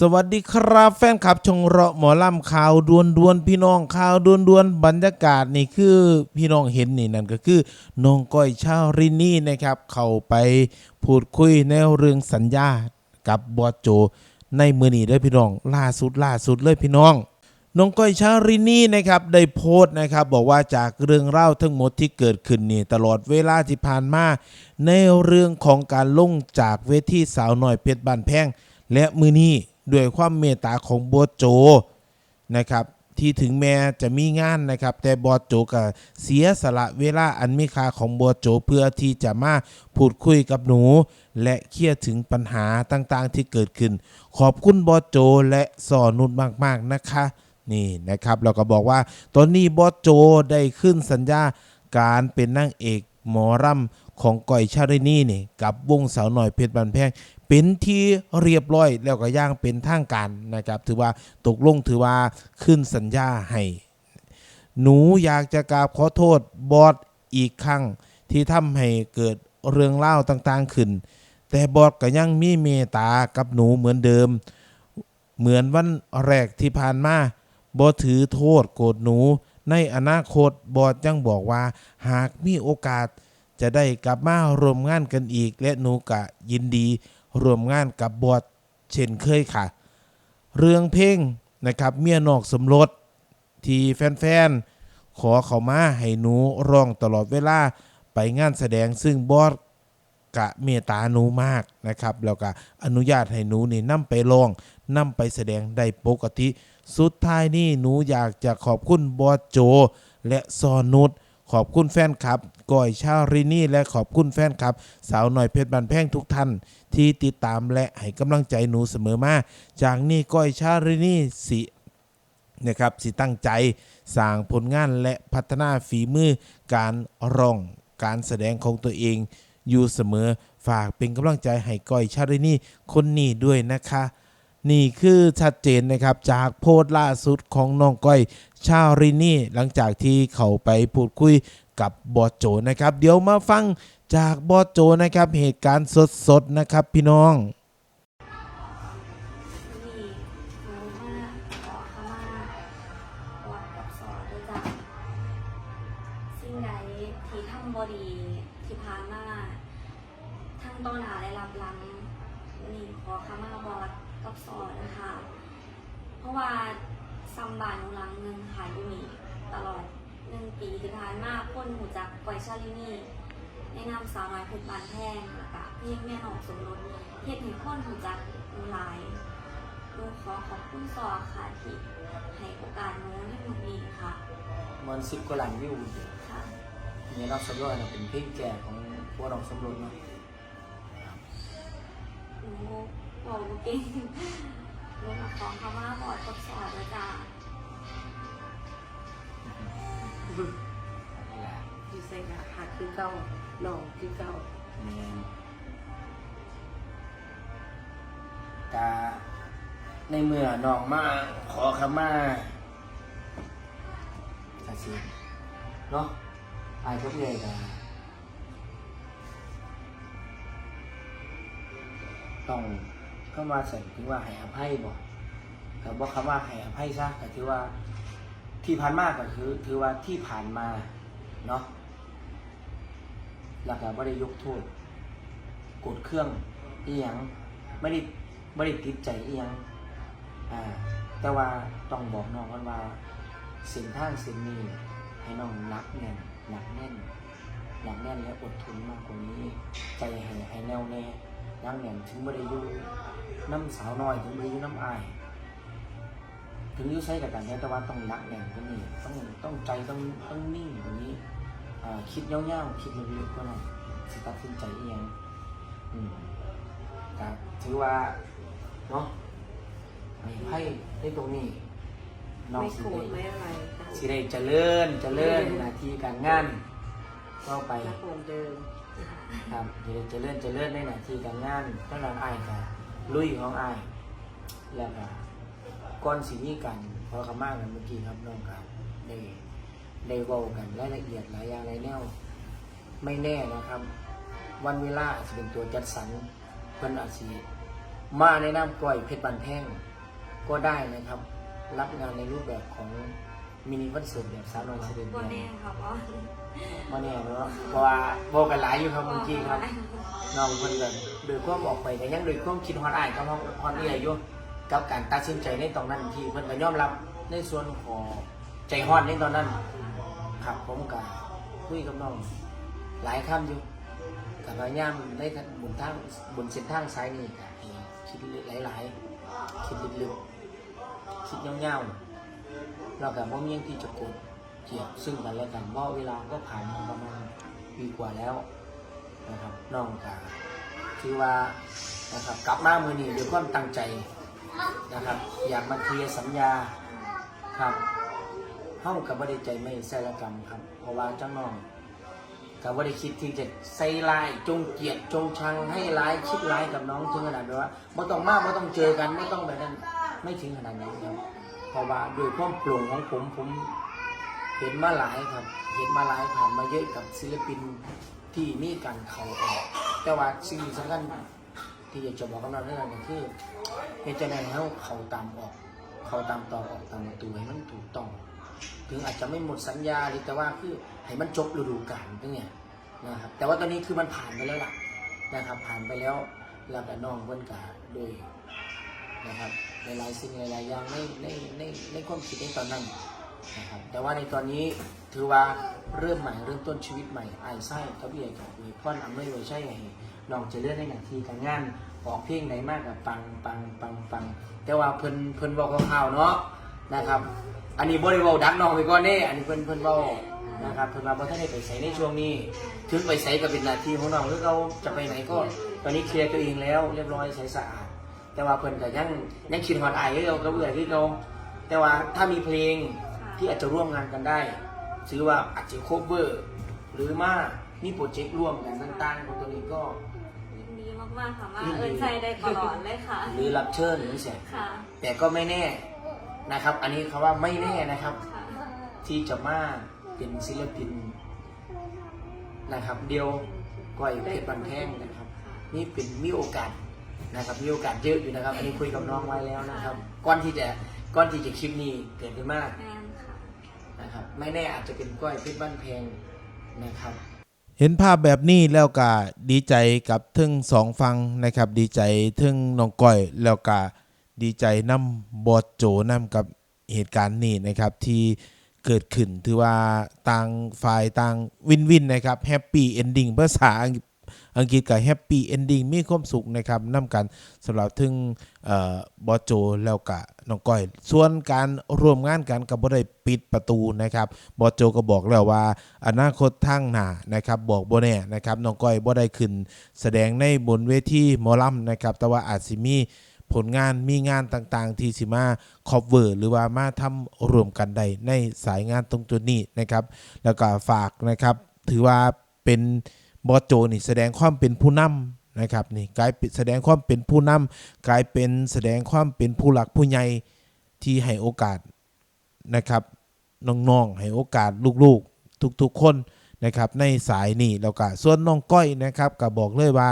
สวัสดีครับแฟนคลับชงเราะหมอลำข่าวดวนดวนๆพี่น้องข่าวดวนดวนๆบรรยากาศนี่คือพี่น้องเห็นนี่นั่นก็คือน้องก้อยชาวรินี่นะครับ เข้าไปพูดคุยในเรื่องสัญญากับบอโจ ในมือนี้ด้พี่น้อง ล่าสุดล่าสุดเลยพี่น้องน้องก้อยชารินีนะครับได้โพสต์นะครับบอกว่าจากเรื่องเล่าทั้งหมดที่เกิดขึ้นนี่ตลอดเวลาที่ผ่านมาในเรื่องของการลงจากเวทีสาวหน่อยเพชรบานแพงและมือนี้ ด้วยความเมตตาของบอสโจนะครับที่ถึงแม้จะมีงานนะครับ แต่บอสโจก็เสียสละเวลาอันมีค่าของบอสโจเพื่อที่จะมาพูดคุยกับหนู และเคลียร์ถึงปัญหาต่างๆที่เกิดขึ้น ขอบคุณบอสโจและสอนุชมากๆนะคะนี่นะครับเราก็บอกว่าตอนนี้บอสโจได้ขึ้นสัญญาการเป็นนางเอกหมอรำของก่อยชารินีนี่กับวงสาวหน่อยเพชรบันแพง เป็นที่เรียบร้อยแล้วก็ย่างเป็นทางการนะครับ ถือว่าตกลงถือว่าขึ้นสัญญาให้ หนูอยากจะกราบขอโทษบอสอีกครั้ง ที่ทำให้เกิดเรื่องเล่าต่างๆขึ้น แต่บอสก็ยังมีเมตากับหนูเหมือนเดิม เหมือนวันแรกที่ผ่านมาบอถือโทษโกรธหนู ในอนาคตบอสยังบอกว่า หากมีโอกาสจะได้กลับมารวมงานกันอีก และหนูกะยินดี รวมงานกับบอสเช่นเคยค่ะ เรื่องเพลงนะครับเมียนอกสมรสที่แฟนๆ ขอเขามาให้หนูร้องตลอดเวลาไปงานแสดงซึ่งบอสกะเมตาหนูมากนะครับ แล้วก็อนุญาตให้หนูนี่นํไปร้องนํไปแสดงได้ปกติ สุดท้ายนี่หนูอยากจะขอบคุณบอสโจ และซอนุชขอบคุณแฟนคลับ ก้อยชารินี่และขอบคุณแฟนคลับ สาวหน่อยเพชรบันแพงทุกท่าน ที่ติดตามและให้กำลังใจหนูเสมอมาจากนี้ก้อยชารินี่สินะครับสิตั้งใจสร้างผลงานและพัฒนาฝีมือการร้องการแสดงของตัวเองอยู่เสมอฝากเป็นกำลังใจให้ก้อยชารินี่คนนี้ด้วยนะคะ นี่คือชัดเจนนะครับจากโพสต์ล่าสุดของน้องก้อยชารินี่หลังจากที่เขาไปพูดคุย กับบอโจนะครับ เดี๋ยวมาฟังจากบอโจนะครับเหตุการณ์สดๆนะครับพี่น้องมีมาขอขมาวัดกับสอนด้วยจ้ะสิ่งใดที่ทำบอดีที่ผ่านมาทั้งต้นหาและรับลังนี่ขอขมาบอดกับสอนนะคะ เพราะว่าซัมบานหลังเงินหายอยู่นี่ตลอด หนึ่งปีที่ผ่านมาคนหูจักก่อยชาลินี่แนะนำสาวน้อยเพชรบานแพงแล้วก็เพียงแม่นองสมรสเฮ็ดให้คนหูจักหนูหลายหนูขอขอบคุณสอค่ะที่ให้โอกาสหนูในวันนี้ค่ะมันสิบกว่าล้านวิวค่ะเนี่ยเราสำรวจนะเป็นเพลงแก่ของพวกเราสำรวจเนาะหนูบอกหนูเก่งหนูมาของคำว่าบอดกับสอด นี่แหละอยู่ใส่กะหักคือเก่าหน่องคือเก่าแมนกาในเมื่อน้องมาขอขมาอาสิเนาะอายก็เพื่อนกาต้องเข้ามาใส่ถึงว่าให้อภัยบ่แต่บอกคำว่าให้อภัยซะก็ถือว่า ที่ผ่านมาก็คือถือว่าที่ผ่านมาเนาะแล้วก็ไม่ได้ยกโทษกดเครื่องเอียงไม่ได้ไม่ได้ติดใจเอียงอ่าแต่ว่าต้องบอกน้องกันว่าเส้นท่างเส้นนี้ให้น้องรักแน่นหนักแน่นหนักแน่นและอดทนมากกว่านี้ ใจให้ให้แน่วแน่ยั้งแน่นถึงไม่ได้ยู่น้ำสาวน้อยถึงไม่ได้ยู่น้ำอาย ถึงอยุ่ใช้กับกันเนี่ยแต่ว่าต้องหนักแน่นกว่านี้ต้องต้องใจต้องต้องนิ่งกว่านี้อ่าคิดเย่าวๆคิดลึกๆก็หน่อยสิตัดสินใจเองอืมก็ถือว่าเนาะให้ไพ่ในตรงนี้น้องไม่สิโกรได้ธไม่อะไรค่ะสิได้เจริญเจริญหน้าที่การงานเข้าไปรักเหมือนเดิมครับสิได้เจริญเจริญในหน้าที่การงานตั้งแต่อายค่ะลุยของอายแล้วก็ ก่อนสิมีกันพอคำมากกันเมื่อกี้ครับน้องครับได้ได้เว้ากันรายละเอียดหลายอย่างหลายแนว ไม่แน่นะครับ วันเวลาอาจจะเป็นตัวจัดสรรเพิ่นอาจสิมาในนามก้อยเพชรบันแท่งก็ได้นะครับ รับงานในรูปแบบของมินิคอนเสิร์ตแบบสาวน้อยเสด็จบนเดีแน่ยวค่ะว่ามาเนี่ยเนาะเพราะว่าโบกันหลายอยู่ครับเมื่อกี้ครับน้องเพิ่นก็โดยความออกไปก็ยังโดยความคิดฮอดอ้ายกับฮอดฮอดเอื้อยอยู่ กับการตัดสินใจในตอนนั้นที่เพิ่นก็ยอมรับในส่วนของใจฮอดในตอนนั้นครับผมก็คุยกับน้องหลายคำอยู่กับพยายามในบนทางบนเส้นทางสายนี้ก็ให้คิดหลายๆคิดลึกๆคิดยาวๆเราก็บ่มีหยังที่จะกดเกี่ยวซึ่งกันและกันเพราะเวลาก็ผ่านมาประมาณปีกว่าแล้วนะครับน้องกาคือว่านะครับกลับมาเมื่อนี้ด้วยความตั้งใจ นะครับ อยากมาเคลียร์สัญญาครับห้องกับบริใจไม่ใส่ละกรรมครับ เพราะว่าเจ้าน้องกับบริคิดที่จะใส่ลายจงเกลียดจงชังให้ร้ายคิดร้ายกับน้องถึงขนาดแบบว่าไม่ต้องมากไม่ต้องเจอกันไม่ต้องแบบนั้นไม่ถึงขนาดนั้นครับ เพราะว่าด้วยความโปร่งของผมผมเห็นมาหลายครับ เห็นมาหลายผ่านมาเยอะกับศิลปินที่มีการเขาออกแต่ว่าสิ่งสำคัญที่อยากจะบอกกับเราเรื่องนึงคือ เป็นจะได้ให้เขาตามออก เขาตามต่อออกตามประตูให้มันถูกต้อง ถึงอาจจะไม่หมดสัญญาหรือแต่ว่าคือให้มันจบฤดูกาลตรงเนี้ยนะครับแต่ว่าตอนนี้คือมันผ่านไปแล้วล่ะนะครับผ่านไปแล้วแล้วก็น้องเพิ่นกาโดยนะครับหลายๆสิ่งหลายๆอย่างในในในในความคิดในตอนนั้น นะครับแต่ว่าในตอนนี้ถือว่าเริ่มใหม่เริ่มต้นชีวิตใหม่ไอ้ไส้เขาพี่ใหญ่กับมีพ่อนอำนวยไว้ใช่ไงลองจะเลื่อนในหน้าที่การงานออกเพลงไหนมากกับปังปังปังปังแต่ว่าเพิ่นเพิ่นบอกข่าวๆเนาะนะครับ อันนี้บริวารดักน้องไปก่อนเน่อันนี้เพิ่นเพิ่นเว้านะครับเพิ่นว่าบ่ทันได้ไปใส่ในช่วงนี้ ถึงไปใส่ก็เป็นหน้าที่ของน้องหรือเราจะไปไหนก็ตอนนี้เคลียร์ตัวเองแล้วเรียบร้อยใสสะอาดแต่ว่าเพิ่นก็ยังยังคิดฮอดไอายคือเราก็เบื่อคือเราแต่ว่าถ้ามีเพลง ที่อาจจะร่วมงานกันได้ถือว่าอาจจะโคเวอร์ หรือมามีโปรเจกต์ร่วมกันต่างๆของตัวนี้ก็ยินดีมากๆค่ะว่าเอินใจได้ตลอดเลยค่ะ หรือรับเชิญนี่เสียค่ะ แต่ก็ไม่แน่นะครับ อันนี้คำว่าไม่แน่นะครับค่ะที่จะมาเป็นศิลปินนะครับ เดียวก้อยเพชรบันแท่งนะครับ นี่เป็นมีโอกาสนะครับมีโอกาสเยอะอยู่นะครับ อันนี้คุยกับน้องไว้แล้วนะครับก่อนที่จะก่อนที่จะคลิปนี้เกิดขึ้นมากแม นค่ะนะครับ ไม่แน่อาจจะเป็นก้อยเพชรบ้านแพงนะครับ เห็นภาพแบบนี้แล้วก็ดีใจกับทึ่งสองฟังนะครับ ดีใจทึ่งน้องก้อยแล้วก็ดีใจน้ำบอดโจน้ำกับเหตุการณ์นี้นะครับที่เกิดขึ้นถือว่าต่างฝ่ายต่างวินวินนะครับแฮปปี้เอนดิ้งภาษา อังกฤษกับแฮปปี้เอนดิ้งมีความสุขนะครับนํกันสำหรับทึ่งเอ่อบอโจแล้วก็น้องก้อย ส่วนการร่วมงานกันกับบ่ได้ปิดประตูนะครับบอโจก็บอกแล้วว่า อนาคตทางหน้านะครับบอกบ่แน่นะครับน้องก้อยบ่ได้ขึ้น แสดงในบนเวทีหมอลำนะครับแต่ว่าอาจสิมีผลงานมีงานต่างๆ ที่สิมาคอ v เวอร์หรือว่ามาทำรวมกันได้ในสายงานตรงจุดนี้นะครับ แล้วก็ฝากนะครับ ถือว่าเป็น บอสโจนี่แสดงความเป็นผู้นำนะครับนี่กลายเป็นแสดงความเป็นผู้นำกลายเป็นแสดงความเป็นผู้หลักผู้ใหญ่ที่ให้โอกาสนะครับน้องๆให้โอกาสลูกๆ ทุกๆคนนะครับในสายนี้แล้วก็ส่วนน้องก้อยนะครับก็บอกเลยว่า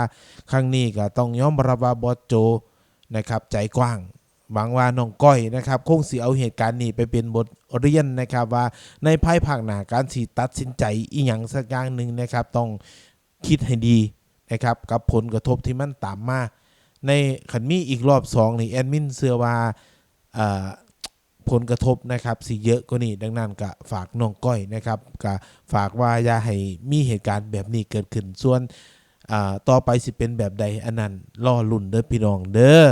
ครั้งนี้ก็ต้องยอมรับว่าบอสโจนะครับใจกว้างหวังว่าน้องก้อยนะครับคงสิเอาเหตุการณ์นี้ไปเป็นบทเรียนนะครับว่าในภายภาคหน้าการสิตัดสินใจอีหยังสักอย่างหนึ่งนะครับ ต้อง คิดให้ดีนะครับกับผลกระทบที่มันตามมา ในขันมีอีกรอบสองนี่แอดมินเสื้อว่าผลกระทบนะครับสิเยอะกว่านี้ดังนั้นก็ฝากน้องก้อยนะครับก็ฝากว่าอย่าให้มีเหตุการณ์แบบนี้เกิดขึ้นส่วนต่อไปสิเป็นแบบใดอันนั้นรอลุ่นเด้อพี่น้องเด้อ